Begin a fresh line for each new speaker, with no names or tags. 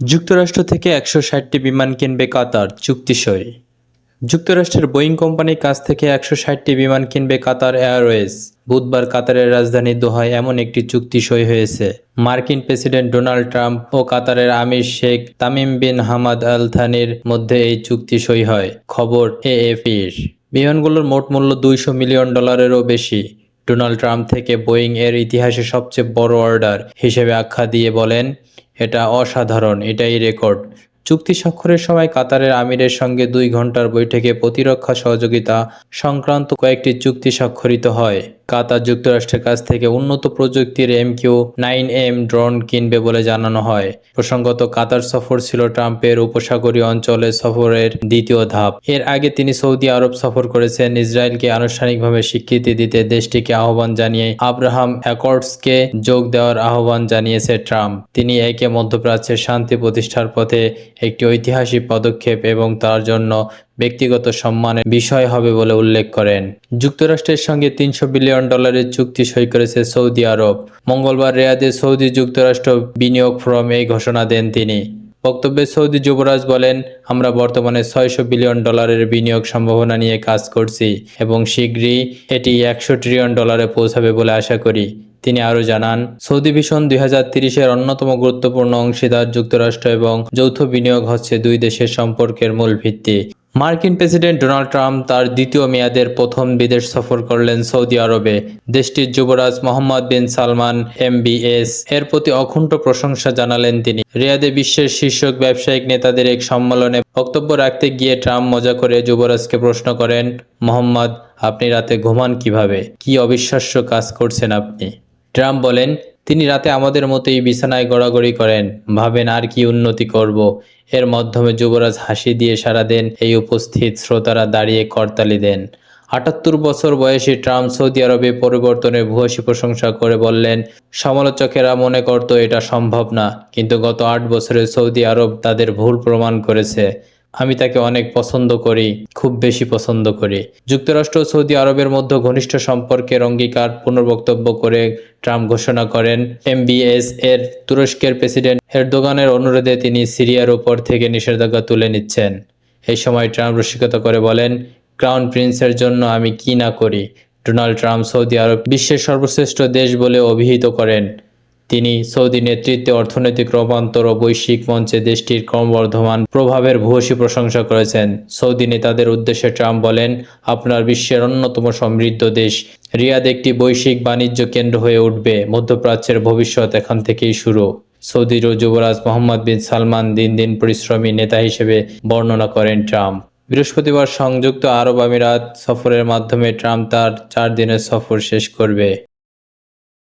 যুক্তরাষ্ট্র থেকে একশো ষাটটি বিমান কিনবে কাতার, চুক্তি সই। যুক্তরাষ্ট্রের বোয়িং কোম্পানির কাছ থেকে একশো ষাটটি বিমান কিনবে কাতার এয়ারওয়েজ। বুধবার কাতারের রাজধানী দোহায় এমন একটি চুক্তি সই হয়েছে। মার্কিন প্রেসিডেন্ট ডোনাল্ড ট্রাম্প ও কাতারের আমির Sheikh Tamim bin Hamad Al থানির মধ্যে এই চুক্তি সই হয়। খবর এএফির বিমানগুলোর মোট মূল্য দুইশো মিলিয়ন ডলারেরও বেশি। ডোনাল্ড ট্রাম্প থেকে বোয়িং এর ইতিহাসে সবচেয়ে বড় অর্ডার হিসেবে আখ্যা দিয়ে বলেন এটা অসাধারণ, এটাই রেকর্ড। চুক্তি স্বাক্ষরের সময় কাতারের আমিরের সঙ্গে দুই ঘণ্টার বৈঠকে প্রতিরক্ষা সহযোগিতা সংক্রান্ত কয়েকটি চুক্তি স্বাক্ষরিত হয়। কাতার যুক্তরাষ্ট্রের কাছ থেকে উন্নত প্রযুক্তির M Q nine M drone কিনবে বলে জানানো হয়। প্রসঙ্গত, কাতার সফর ছিল ট্রাম্পের উপসাগরীয় অঞ্চলে সফরের দ্বিতীয় ধাপ। এর আগে তিনি সৌদি আরব সফর করেছেন। ইসরায়েলকে আনুষ্ঠানিকভাবে স্বীকৃতি দিতে দেশটিকে আহ্বান জানিয়ে আব্রাহাম অ্যাকর্ডসকে যোগ দেওয়ার আহ্বান জানিয়েছে ট্রাম্প। তিনি একে মধ্যপ্রাচ্যের শান্তি প্রতিষ্ঠার পথে একটি ঐতিহাসিক পদক্ষেপ এবং তার জন্য ব্যক্তিগত সম্মানের বিষয় হবে বলে উল্লেখ করেন। যুক্তরাষ্ট্রের সঙ্গে তিনশো বিলিয়ন ডলারের চুক্তি সই করেছে সৌদি আরব। মঙ্গলবার রেয়াদে সৌদি যুক্তরাষ্ট্র বিনিয়োগ ফোরাম এই ঘোষণা দেন তিনি। বক্তব্যে সৌদি যুবরাজ বলেন, আমরা বর্তমানে ছয়শো বিলিয়ন ডলারের বিনিয়োগ সম্ভাবনা নিয়ে কাজ করছি এবং শীঘ্রই এটি একশো ট্রিলিয়ন ডলারে পৌঁছাবে বলে আশা করি। তিনি আরও জানান, সৌদি ভিশন দুই হাজার তিরিশের অন্যতম গুরুত্বপূর্ণ অংশীদার যুক্তরাষ্ট্র এবং যৌথ বিনিয়োগ হচ্ছে দুই দেশের সম্পর্কের মূল ভিত্তি। মার্কিন প্রেসিডেন্ট ডোনাল্ড ট্রাম্প তার দ্বিতীয় মেয়াদের প্রথম বিদেশ সফর করলেন সৌদি আরবে। দেশটির যুবরাজ মোহাম্মদ বিন সালমান এমবিএস এর প্রতি অকুণ্ঠ প্রশংসা জানালেন তিনি। রিয়াদে বিশ্বের শীর্ষক ব্যবসায়িক নেতাদের এক সম্মেলনে বক্তব্য রাখতে গিয়ে ট্রাম্প মজা করে যুবরাজকে প্রশ্ন করেন, মোহাম্মদ, আপনি রাতে ঘুমান কীভাবে? কি অবিশ্বাস্য কাজ করছেন আপনি? ট্রাম্প বলেন তিনি রাতে আমাদের মতোই বিছানায় গড়াগড়ি করেন। ভাবেন, আর কি উন্নতি করব? এর মাধ্যমে যুবরাজ হাসি দিয়ে সারা দেন এই উপস্থিত শ্রোতারা দাঁড়িয়ে করতালি দেন। আটাত্তর বছর বয়সী ট্রাম্প সৌদি আরবে পরিবর্তনের ভূয়সী প্রশংসা করে বললেন, সমালোচকেরা মনে করত এটা সম্ভব না, কিন্তু গত আট বছরে সৌদি আরব তাদের ভুল প্রমাণ করেছে। আমি তাকে অনেক পছন্দ করি, খুব বেশি পছন্দ করি। যুক্তরাষ্ট্র সৌদি আরবের মধ্যে ঘনিষ্ঠ সম্পর্কের অঙ্গীকার পুনর্বক্তব্য করে ট্রাম্প ঘোষণা করেন। এমবিএস এর তুরস্কের প্রেসিডেন্ট এরদোগানের অনুরোধে তিনি সিরিয়ার উপর থেকে নিষেধাজ্ঞা তুলে নিচ্ছেন। এই সময় ট্রাম্প রসিকতা করে বলেন, ক্রাউন প্রিন্সের জন্য আমি কি না করি? ডোনাল্ড ট্রাম্প সৌদি আরব বিশ্বের সর্বশ্রেষ্ঠ দেশ বলে অভিহিত করেন। তিনি সৌদি নেতৃত্বে অর্থনৈতিক রূপান্তর ও বৈশ্বিক মঞ্চে দেশটির ক্রমবর্ধমান প্রভাবের ভূয়সী প্রশংসা করেছেন। সৌদি নেতাদের উদ্দেশ্যে ট্রাম্প বলেন, আপনার বিশ্বের অন্যতম সমৃদ্ধ দেশ। রিয়াদ একটি বৈশ্বিক বাণিজ্য কেন্দ্র হয়ে উঠবে। মধ্যপ্রাচ্যের ভবিষ্যৎ এখান থেকেই শুরু। সৌদির যুবরাজ মোহাম্মদ বিন সালমান দিন দিন পরিশ্রমী নেতা হিসেবে বর্ণনা করেন ট্রাম্প। বৃহস্পতিবার সংযুক্ত আরব আমিরাত সফরের মাধ্যমে ট্রাম্প তার চার দিনের সফর শেষ করবে।